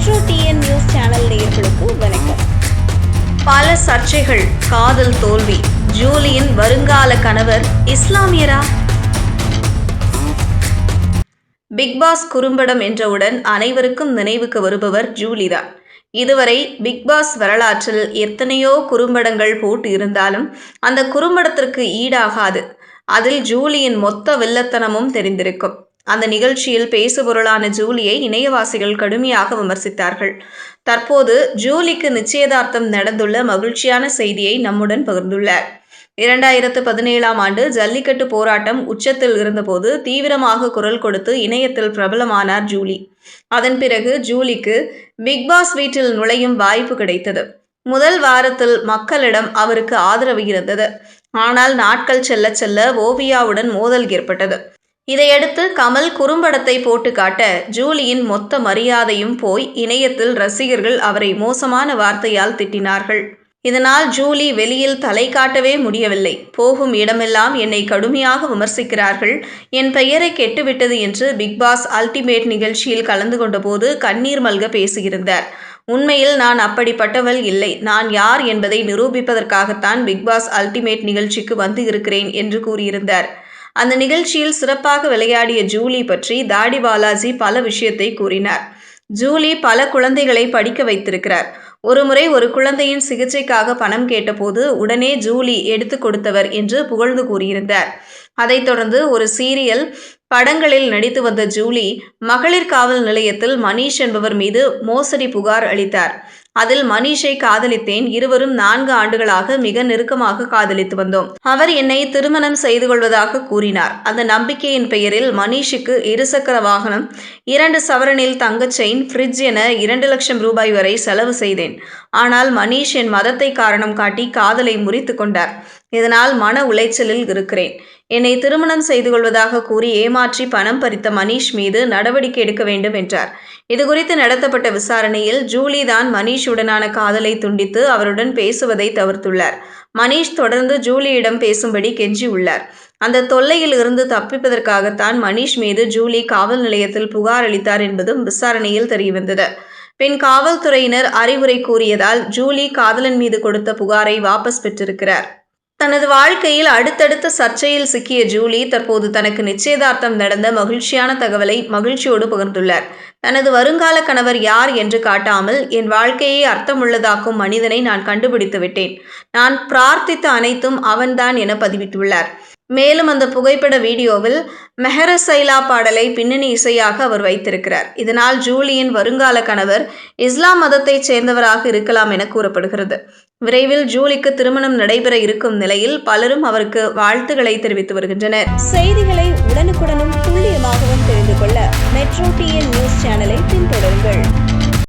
Metro TN news channel நேயர்களுக்கு வணக்கம். பல சர்ச்சைகள் காதல் தோல்வி ஜூலியின் வருங்கால கணவர் இஸ்லாமியரா? பிக்பாஸ் குறும்படம் என்றவுடன் அனைவருக்கும் நினைவுக்கு வருபவர் ஜூலிதான் இதுவரை பிக் பாஸ் வரலாற்றில் எத்தனையோ குறும்படங்கள் போட்டு இருந்தாலும் அந்த குறும்படத்திற்கு ஈடாகாது. அதில் ஜூலியின் மொத்த வில்லத்தனமும் தெரிந்திருக்கும். அந்த நிகழ்ச்சியில் பேசுபொருளான ஜூலியை இணையவாசிகள் கடுமையாக விமர்சித்தார்கள். தற்போது ஜூலிக்கு நிச்சயதார்த்தம் நடந்துள்ள மகிழ்ச்சியான செய்தியை நம்முடன் பகிர்ந்துள்ளார். இரண்டாயிரத்து பதினேழாம் ஆண்டு ஜல்லிக்கட்டு போராட்டம் உச்சத்தில் இருந்தபோது தீவிரமாக குரல் கொடுத்து இணையத்தில் பிரபலமானார் ஜூலி. அதன் பிறகு ஜூலிக்கு பிக்பாஸ் வீட்டில் நுழையும் வாய்ப்பு கிடைத்தது. முதல் வாரத்தில் மக்களிடம் அவருக்கு ஆதரவு இருந்தது. ஆனால் நாட்கள் செல்ல செல்ல ஓவியாவுடன் மோதல் ஏற்பட்டது. இதையடுத்து கமல் குறும்படத்தை போட்டு காட்ட ஜூலியின் மொத்த மரியாதையும் போய் இணையத்தில் ரசிகர்கள் அவரை மோசமான வார்த்தையால் திட்டினார்கள். இதனால் ஜூலி வெளியில் தலை காட்டவே முடியவில்லை. போகும் இடமெல்லாம் என்னை கடுமையாக விமர்சிக்கிறார்கள். என் பெயரை கெட்டுவிட்டது என்று பிக் பாஸ் அல்டிமேட் நிகழ்ச்சியில் கலந்து கொண்டபோது கண்ணீர் மல்க பேசியிருந்தார். உண்மையில் நான் அப்படிப்பட்டவள் இல்லை. நான் யார் என்பதை நிரூபிப்பதற்காகத்தான் பிக்பாஸ் அல்டிமேட் நிகழ்ச்சிக்கு வந்து இருக்கிறேன் என்று கூறியிருந்தார். அந்த நிகழ்ச்சியில் சிறப்பாக விளையாடிய ஜூலி பற்றி தாடி பாலாஜி பல விஷயத்தை கூறினார். ஜூலி பல குழந்தைகளை படிக்க வைத்திருக்கிறார். ஒருமுறை ஒரு குழந்தையின் சிகிச்சைக்காக பணம் கேட்டபோது உடனே ஜூலி எடுத்து கொடுத்தவர் என்று புகழ்ந்து கூறியிருந்தார். அதைத் தொடர்ந்து ஒரு சீரியல் படங்களில் நடித்து வந்த ஜூலி மகளிர் காவல் நிலையத்தில் மணீஷ் என்பவர் மீது மோசடி புகார் அளித்தார். அதில் மனிஷை காதலித்தேன். இருவரும் நான்கு ஆண்டுகளாக மிக நெருக்கமாக காதலித்து வந்தோம். அவர் என்னை திருமணம் செய்து கொள்வதாக கூறினார். அந்த நம்பிக்கையின் பெயரில் மனிஷுக்கு இருசக்கர வாகனம் இரண்டு சவரனில் தங்கச் செயின் ஃப்ரிட்ஜ் என இரண்டு லட்சம் ரூபாய் வரை செலவு செய்தேன். ஆனால் மனிஷ் என் மதத்தை காரணம் காட்டி காதலை முறித்து கொண்டார். இதனால் மன உளைச்சலில் இருக்கிறேன். என்னை திருமணம் செய்து கொள்வதாக கூறி ஏமாற்றி பணம் பறித்த மணீஷ் மீது நடவடிக்கை எடுக்க வேண்டும் என்றார். இதுகுறித்து நடத்தப்பட்ட விசாரணையில் ஜூலி தான் மணீஷுடனான காதலை துண்டித்து அவருடன் பேசுவதை தவிர்த்துள்ளார். மணீஷ் தொடர்ந்து ஜூலியிடம் பேசும்படி கெஞ்சியுள்ளார் அந்த தொல்லையில் இருந்து தப்பிப்பதற்காகத்தான் மணீஷ் மீது ஜூலி காவல் நிலையத்தில் புகார் அளித்தார் என்பதும் விசாரணையில் தெரியவந்தது. பின் காவல்துறையினர் அறிவுரை கூறியதால் ஜூலி காதலன் மீது கொடுத்த புகாரை வாபஸ் பெற்றிருக்கிறார். தனது வாழ்க்கையில் அடுத்தடுத்த சர்ச்சையில் சிக்கிய ஜூலி தற்போது தனக்கு நிச்சயதார்த்தம் நடந்த மகிழ்ச்சியான தகவலை மகிழ்ச்சியோடு பகிர்ந்துள்ளார். தனது வருங்கால கணவர் யார் என்று காட்டாமல் என் வாழ்க்கையை அர்த்தமுள்ளதாக்கும் மனிதனை நான் கண்டுபிடித்து விட்டேன் நான் பிரார்த்தித்த அனைத்தும் அவன்தான் என பதிவிட்டுள்ளார். மேலும் அந்த புகைப்பட வீடியோவில் மெஹரசைலா பாடலை பின்னணி இசையாக அவர் வைத்திருக்கிறார். இதனால் ஜூலியின் வருங்கால கணவர் இஸ்லாம் மதத்தைச் சேர்ந்தவராக இருக்கலாம் என கூறப்படுகிறது. விரைவில் ஜூலிக்கு திருமணம் நடைபெற இருக்கும் நிலையில் பலரும் அவருக்கு வாழ்த்துக்களை தெரிவித்து வருகின்றனர். செய்திகளை உடனுக்குடனும் துல்லியமாகவும் தெரிந்து கொள்ள மெட்ரோ டிஎன் நியூஸ் சேனலை பின்தொடருங்கள்.